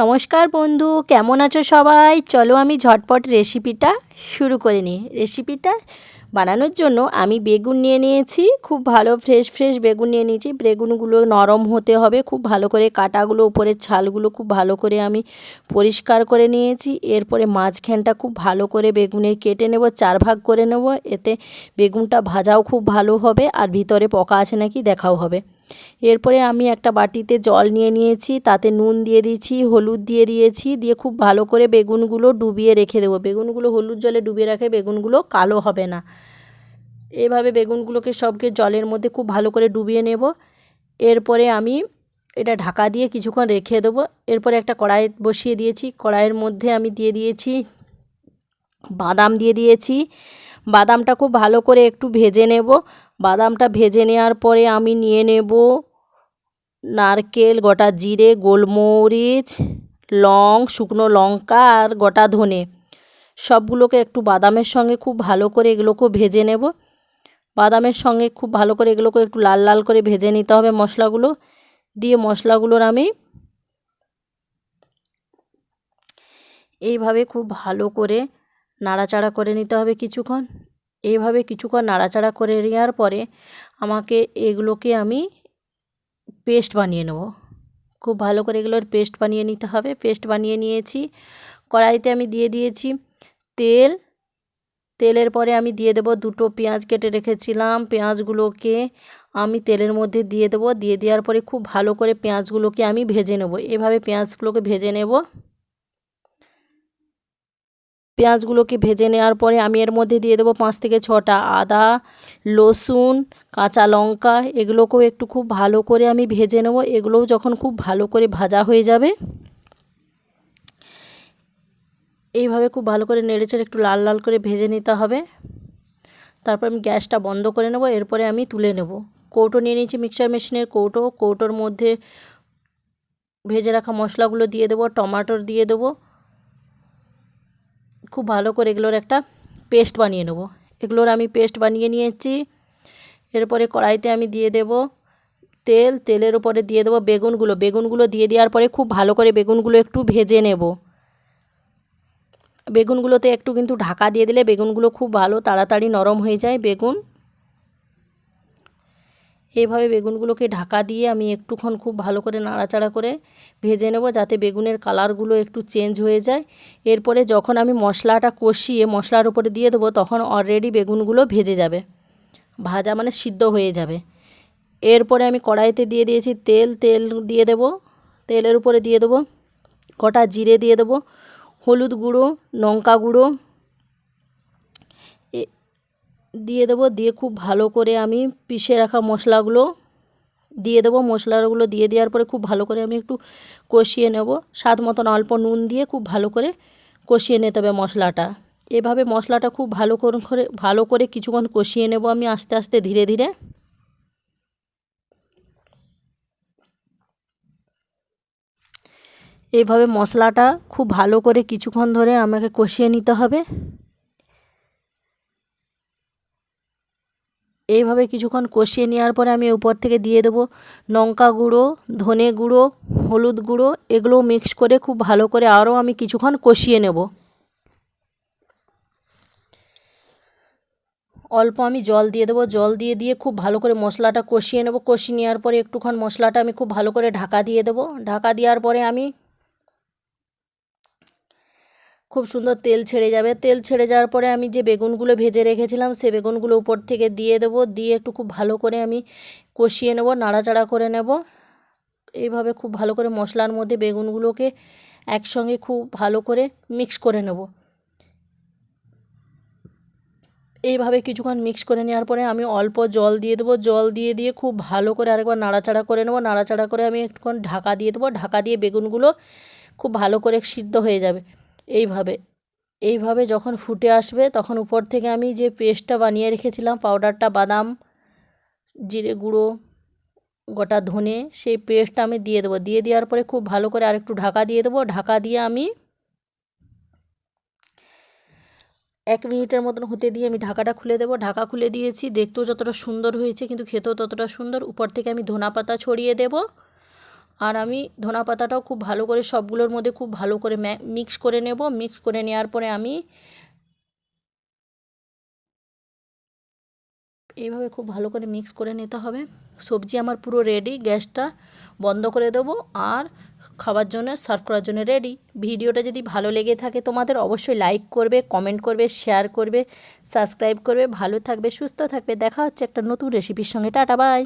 নমস্কার বন্ধু, কেমন আছো সবাই? চলো আমি ঝটপট রেসিপিটা শুরু করে নিই। রেসিপিটা বানানোর জন্য আমি বেগুন নিয়ে নিয়েছি, খুব ভালো ফ্রেশ ফ্রেশ বেগুন নিয়ে নিয়েছি। বেগুনগুলো নরম হতে হবে, খুব ভালো করে কাটাগুলো, উপরের ছালগুলো খুব ভালো করে আমি পরিষ্কার করে নিয়েছি। এরপরে মাঝখানটা খুব ভালো করে বেগুনের কেটে নেব, চার ভাগ করে নেব। এতে বেগুনটা ভাজাও খুব ভালো হবে, আর ভিতরে পোকা আছে নাকি দেখাও হবে। এরপরে আমি একটা বাটিতে জল নিয়ে নিয়েছি, তাতে নুন দিয়ে দিয়েছি, হলুদ দিয়ে দিয়েছি, দিয়ে খুব ভালো করে বেগুনগুলো ডুবিয়ে রেখে দেবো। বেগুনগুলো হলুদ জলে ডুবিয়ে রাখে, বেগুনগুলো কালো হবে না। এভাবে বেগুনগুলোকে সবকে জলের মধ্যে খুব ভালো করে ডুবিয়ে নেব। এরপরে আমি এটা ঢাকা দিয়ে কিছুক্ষণ রেখে দেবো। এরপরে একটা কড়াই বসিয়ে দিয়েছি। কড়াইয়ের মধ্যে আমি দিয়ে দিয়েছি বাদাম দিয়ে দিয়েছি। বাদামটা খুব ভালো করে একটু ভেজে নেব। বাদামটা ভেজে নেওয়ার পরে আমি নিয়ে নেব নারকেল, গোটা জিরে, গোলমরিচ, লং, শুকনো লঙ্কা আর গোটা ধনে। সবগুলোকে একটু বাদামের সঙ্গে খুব ভালো করে এগুলোকেও ভেজে নেব। বাদামের সঙ্গে খুব ভালো করে এগুলোকে একটু লাল লাল করে ভেজে নিতে হবে মশলাগুলো। দিয়ে মশলাগুলোর আমি এইভাবে খুব ভালো করে নাড়াচাড়া করে নিতে হবে কিছুক্ষণ। এইভাবে কিছুক্ষণ নাড়াচাড়া করে নেওয়ার পরে আমাকে এগুলোকে আমি পেস্ট বানিয়ে নেব। খুব ভালো করে এগুলোর পেস্ট বানিয়ে নিতে হবে। পেস্ট বানিয়ে নিয়েছি। কড়াইতে আমি দিয়ে দিয়েছি তেল। তেলের পরে আমি দিয়ে দেবো দুটো পেঁয়াজ কেটে রেখেছিলাম। পেঁয়াজগুলোকে আমি তেলের মধ্যে দিয়ে দেবো। দিয়ে দেওয়ার পরে খুব ভালো করে পেঁয়াজগুলোকে আমি ভেজে নেব। এভাবে পেঁয়াজগুলোকে ভেজে নেব। পেঁয়াজগুলোকে ভেজে নেওয়ার পরে আমি এর মধ্যে দিয়ে দেবো পাঁচ থেকে ছটা আদা, রসুন, কাঁচা লঙ্কা, এগুলোকেও একটু খুব ভালো করে আমি ভেজে নেব। এগুলোও যখন খুব ভালো করে ভাজা হয়ে যাবে, এইভাবে খুব ভালো করে নেড়েচেড়ে একটু লাল লাল করে ভেজে নিতে হবে। তারপর আমি গ্যাসটা বন্ধ করে নেব, এরপরে আমি তুলে নেব। কৌটো নিয়ে নিয়েছি মিক্সার মেশিনের কৌটো, কৌটোর মধ্যে ভেজে রাখা মশলাগুলো দিয়ে দেবো, টমাটোর দিয়ে দেবো খুব ভালো করে এগুলোর একটা পেস্ট বানিয়ে নেব। এগুলোর আমি পেস্ট বানিয়ে নিয়েছি। এরপরে কড়াইতে আমি দিয়ে দেব তেল। তেলের উপরে দিয়ে দেবো বেগুনগুলো। বেগুনগুলো দিয়ে দেওয়ার পরে খুব ভালো করে বেগুনগুলো একটু ভেজে নেব। বেগুনগুলোতে একটু কিন্তু ঢাকা দিয়ে দিলে বেগুনগুলো খুব ভালো তাড়াতাড়ি নরম হয়ে যায় বেগুন। এইভাবে বেগুনগুলোকে ঢাকা দিয়ে আমি একটুক্ষণ খুব ভালো করে নাড়াচাড়া করে ভেজে নেব যাতে বেগুনের কালারগুলো একটু চেঞ্জ হয়ে যায়। এরপরে যখন আমি মশলাটা কষিয়ে মশলার উপরে দিয়ে দেবো, তখন অলরেডি বেগুনগুলো ভেজে যাবে। ভাজা মানে সিদ্ধ হয়ে যাবে। এরপরে আমি কড়াইতে দিয়ে দিয়েছি তেল। তেল দিয়ে দেবো। তেলের উপরে দিয়ে দেবো কটা জিরে দিয়ে দেবো। হলুদ গুঁড়ো, লঙ্কা গুঁড়ো দিয়ে দেবো, দিয়ে খুব ভালো করে আমি পিষে রাখা মশলাগুলো দিয়ে দেবো। মশলাগুলো দিয়ে দেওয়ার পরে খুব ভালো করে আমি একটু কষিয়ে নেব। স্বাদ মতন অল্প নুন দিয়ে খুব ভালো করে কষিয়ে নিতে হবে মশলাটা। এভাবে মশলাটা খুব ভালো করে ভালো করে কিছুক্ষণ কষিয়ে নেব আমি আস্তে আস্তে ধীরে ধীরে। এইভাবে মশলাটা খুব ভালো করে কিছুক্ষণ ধরে আমাকে কষিয়ে নিতে হবে। এইভাবে কিছুক্ষণ কষিয়ে নেওয়ার পরে আমি উপর থেকে দিয়ে দেবো লঙ্কা গুঁড়ো, ধনে গুঁড়ো, হলুদ গুঁড়ো এগুলো মিক্স করে খুব ভালো করে আরও আমি কিছুক্ষণ কষিয়ে নেব। অল্প আমি জল দিয়ে দেবো, জল দিয়ে দিয়ে খুব ভালো করে মশলাটা কষিয়ে নেব। কষিয়ে নেওয়ার পরে একটুক্ষণ মশলাটা আমি খুব ভালো করে ঢাকা দিয়ে দেবো। ঢাকা দেওয়ার পরে আমি খুব সুন্দর তেল ছেড়ে যাবে। তেল ছেড়ে যাওয়ার পরে আমি যে বেগুনগুলো ভেজে রেখেছিলাম, সে বেগুনগুলো উপর থেকে দিয়ে দেব। দিয়ে একটু খুব ভালো করে আমি কষিয়ে নেব, নাড়াচাড়া করে নেব। এইভাবে খুব ভালো করে মশলার মধ্যে বেগুনগুলোকে একসঙ্গে খুব ভালো করে মিক্স করে নেব। এইভাবে কিছুক্ষণ মিক্স করে নেওয়ার পরে আমি অল্প জল দিয়ে দেবো। জল দিয়ে দিয়ে খুব ভালো করে আরেকবার নাড়াচাড়া করে নেব। নাড়াচাড়া করে আমি একটুক্ষণ ঢাকা দিয়ে দেবো। ঢাকা দিয়ে বেগুনগুলো খুব ভালো করে সিদ্ধ হয়ে যাবে। এইভাবে এইভাবে যখন ফুটে আসবে তখন উপর থেকে আমি যে পেস্টটা বানিয়ে রেখেছিলাম, পাউডারটা, বাদাম, জিরে গুঁড়ো, গোটা ধনে, সেই পেস্টটা আমি দিয়ে দেবো। দিয়ে দেওয়ার পরে খুব ভালো করে আরেকটু ঢাকা দিয়ে দেবো। ঢাকা দিয়ে আমি এক মিনিটের মতন হতে দিয়ে আমি ঢাকাটা খুলে দেবো। ঢাকা খুলে দিয়েছি। দেখতেও যতটা সুন্দর হয়েছে, কিন্তু খেতেও ততটা সুন্দর। উপর থেকে আমি ধনা পাতা ছড়িয়ে দেবো। আর আমি ধনা পাতাটাও খুব ভালো করে সবগুলোর মধ্যে খুব ভালো করে মিক্স করে নেব। মিক্স করে নেওয়ার পরে আমি এইভাবে খুব ভালো করে মিক্স করে নিতে হবে। সবজি আমার পুরো রেডি গ্যাসটা বন্ধ করে দেবো আর খাবার জন্য সার্ভ করার জন্য রেডি ভিডিওটা যদি ভালো লেগে থাকে তোমাদের, অবশ্যই লাইক করবে কমেন্ট করবে শেয়ার করবে সাবস্ক্রাইব করবে। ভালো থাকবে, সুস্থ থাকবে। দেখা হচ্ছে একটা নতুন রেসিপির সঙ্গে। Tata bye